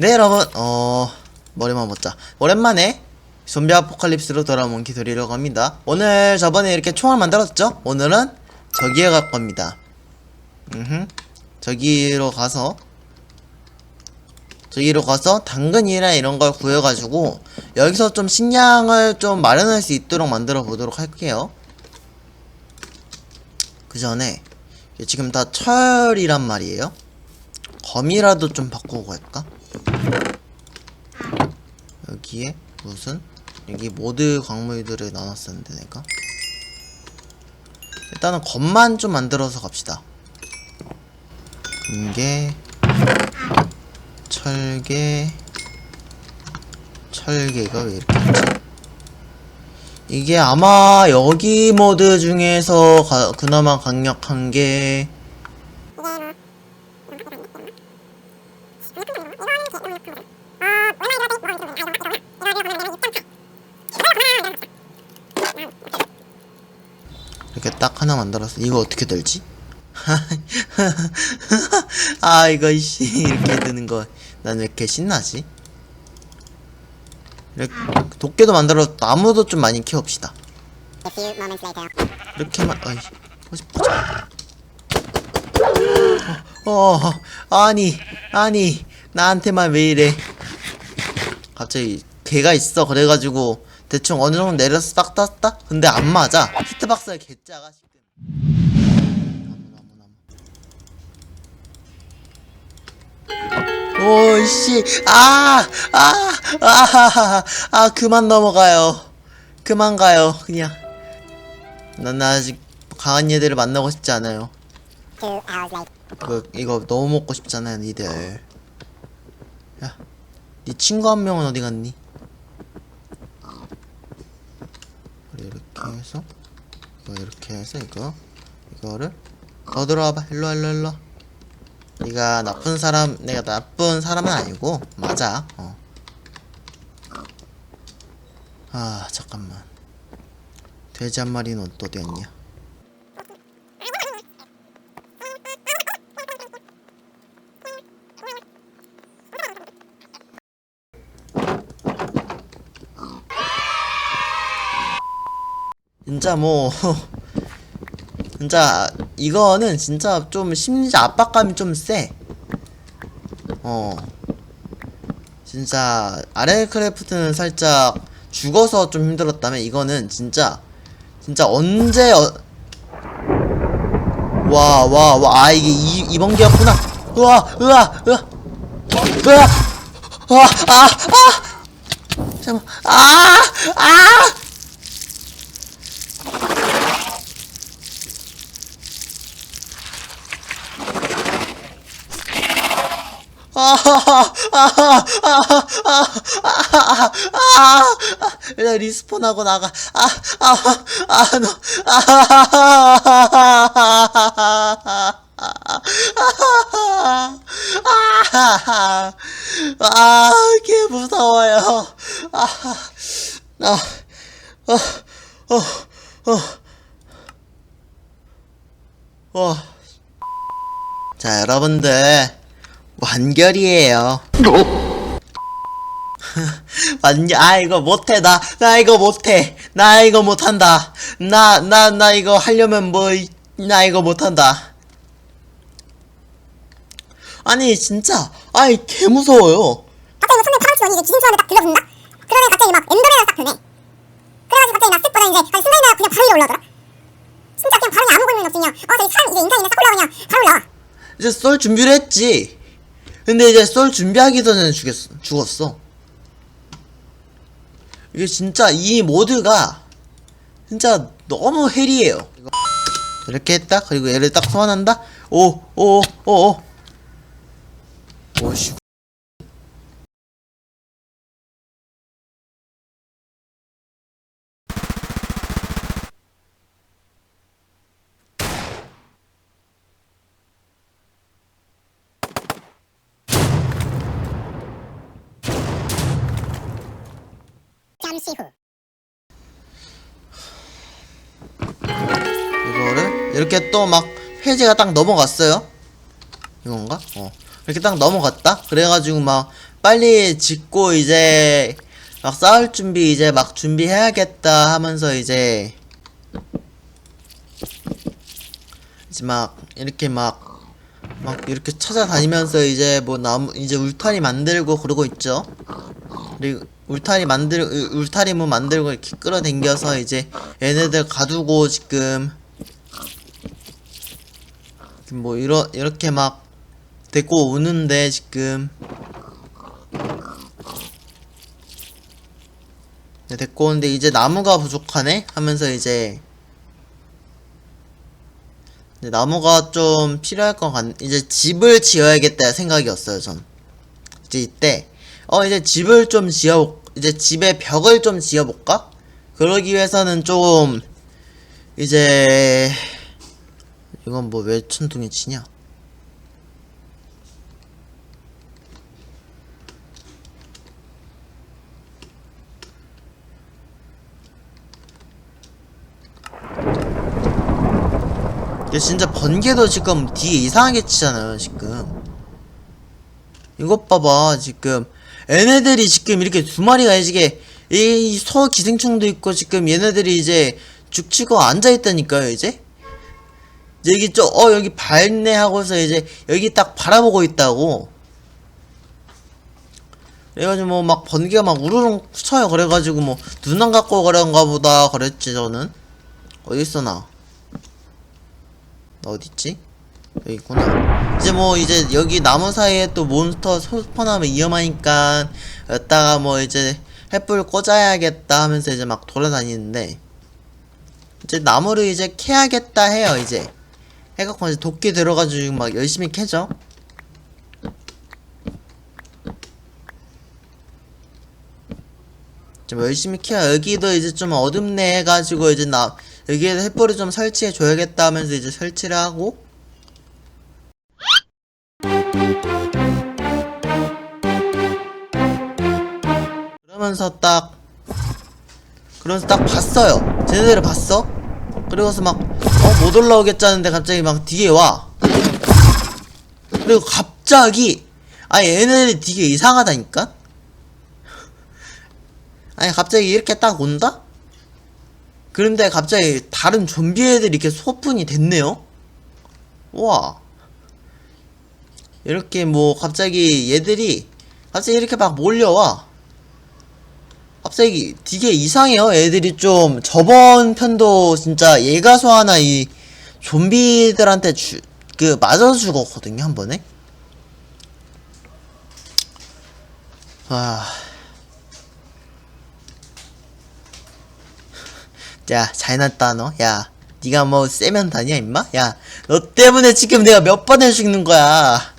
네 여러분. 어 머리만 먹자. 오랜만에 좀비 아포칼립스로 돌아온 몽키돌이라고 합니다. 오늘 저번에 이렇게 총알 만들었죠? 오늘은 저기에 갈 겁니다. 음흠. 저기로 가서 저기로 가서 당근이나 이런 걸 구해가지고 여기서 좀 식량을 좀 마련할 수 있도록 만들어 보도록 할게요. 그 전에 지금 다 철이란 말이에요. 검이라도 좀 바꾸고 갈까? 여기에 무슨? 여기 모드 광물들을 나눴었는데 내가? 일단은 검만 좀 만들어서 갑시다. 금괴 철개 철개가 왜 이렇게 있지? 이게 아마 여기 모드 중에서 가- 그나마 강력한 게 이렇게 딱 하나 만들었어. 이거 어떻게 들지? 아 이거 씨 이렇게 드는 거 난 왜 이렇게 신나지? 이렇게 도깨도 만들어 나무도 좀 많이 키웁시다. 이렇게만 아이 보자 보자. 어, 어 아니 아니 나한테만 왜 이래? 갑자기 개가 있어 그래가지고 대충 어느 정도 내려서 딱 땄다. 근데 안 맞아. 히트박스가 개짜가 지금. 나무. 오씨 아아아아 아, 아, 그만 넘어가요. 그만 가요 그냥. 난 아직 강한 얘들을 만나고 싶지 않아요. 그 이거 너무 먹고 싶잖아요, 니들. 야, 네 친구 한 명은 어디 갔니? 해서 이거 이렇게 해서 이거 이거를 더 들어와봐. 일로 와, 일로 와, 일로. 와. 네가 나쁜 사람, 내가 나쁜 사람은 아니고 맞아. 어. 아 잠깐만. 돼지 한 마리는 또 어디 갔냐? 진짜 뭐 진짜 이거는 진짜 좀 심리적 압박감이 좀 세. 어. 진짜 아레크래프트는 살짝 죽어서 좀 힘들었다면 이거는 진짜 진짜 언제 어... 와, 와, 와, 아, 이게 이, 이번 기였구나. 우와, 우와, 우와, 우와, 와, 아, 아! 잠깐만, 아, 아! 일단 리스폰하고 나가. 아, 아, 아, 너, 아, 아, 개 무서워요. 아, 아, 어, 어, 어, 어. 자, 여러분들. 완결이에요. 완결, 아, 이거 못해. 나, 나 이거 못해. 나 이거 못한다. 나, 나, 나 이거 하려면 뭐, 이- 나 이거 못한다. 아니, 진짜. 아이, 개 무서워요. 갑자기 뭐 파란 치원이 이제 치원에 딱 들러붙는다? 그러면 갑자기 막 엔더맨으로 딱 변해. 그래가지고 갑자기 막 쓱보다 이제 한 슬라이드가 그냥 바로 위로 올라오더라? 진짜 그냥 바로 그냥 아무 고민이 없이 그냥 어 저기 사람 이제 인간 있네 싹 올라가 그냥 바로 올라와. 이제 쏠 준비를 했지. 근데 이제 쏠 준비하기 전에 죽였어, 죽었어. 이게 진짜 이 모드가 진짜 너무 헬이에요. 이렇게 했다. 그리고 얘를 딱 소환한다. 오, 오, 오, 오. 오씨. 잠시 후. 이거를 이렇게 또 막 페이지가 딱 넘어갔어요. 이건가? 어. 이렇게 딱 넘어갔다? 그래가지고 막 빨리 짓고 이제 막 싸울 준비 이제 막 준비해야겠다 하면서 이제 이제 막 이렇게 막막 이렇게 찾아다니면서 이제 뭐 나무 이제 울타리 만들고 그러고 있죠. 그리고 울타리 만들 울- 울타리 문 만들고 이렇게 끌어당겨서 이제 얘네들 가두고 지금. 뭐 이러 이렇게 막 데리고 오는데 지금. 네, 데리고 오는데 이제 나무가 부족하네? 하면서 이제. 이제 나무가 좀 필요할 것 같, 이제 집을 지어야겠다 생각이었어요, 전. 이제 이때, 어, 이제 집을 좀 지어, 이제 집에 벽을 좀 지어볼까? 그러기 위해서는 좀, 이제, 이건 뭐 왜 천둥이 치냐? 진짜 번개도 지금 뒤에 이상하게 치잖아요, 지금. 이것 봐봐, 지금. 얘네들이 지금 이렇게 두 마리가 이게, 이 소 기생충도 있고, 지금 얘네들이 이제 죽치고 앉아 있다니까요, 이제? 이제 여기 저, 어, 여기 밝네 하고서 이제, 여기 딱 바라보고 있다고. 그래가지고 뭐 막 번개가 막 우르릉 쳐요. 그래가지고 뭐, 눈 안 갖고 그런가 보다, 그랬지, 저는. 어딨어, 나. 나 어딨지? 여기 있구나. 이제 뭐 이제 여기 나무 사이에 또 몬스터 스폰하면 위험하니까 여기다가 뭐 이제 횃불 꽂아야겠다 하면서 이제 막 돌아다니는데 이제 나무를 이제 캐야겠다 해요 이제. 해갖고 이제 도끼 들어가지고 막 열심히 캐죠. 좀 열심히 캐요. 여기도 이제 좀 어둡네 해가지고 이제 나 여기에 횃불을 좀 설치해 줘야겠다 하면서 이제 설치를 하고 그러면서 딱 그러면서 딱 봤어요 쟤네들을 봤어 그리고서 막 어 못 올라오겠지 하는데 갑자기 막 뒤에 와 그리고 갑자기 아 얘네들이 되게 이상하다니까 아니 갑자기 이렇게 딱 온다? 그런데 갑자기 다른 좀비 애들이 이렇게 소분이 됐네요? 와. 이렇게 뭐 갑자기 얘들이 갑자기 이렇게 막 몰려와. 갑자기 되게 이상해요. 애들이 좀 저번 편도 진짜 예가수 하나 이 좀비들한테 주, 그 맞아 죽었거든요, 한 번에. 아. 야, 잘났다 너. 야, 네가 뭐 세면 다냐 임마? 야, 너 때문에 지금 내가 몇 번을 죽는 거야.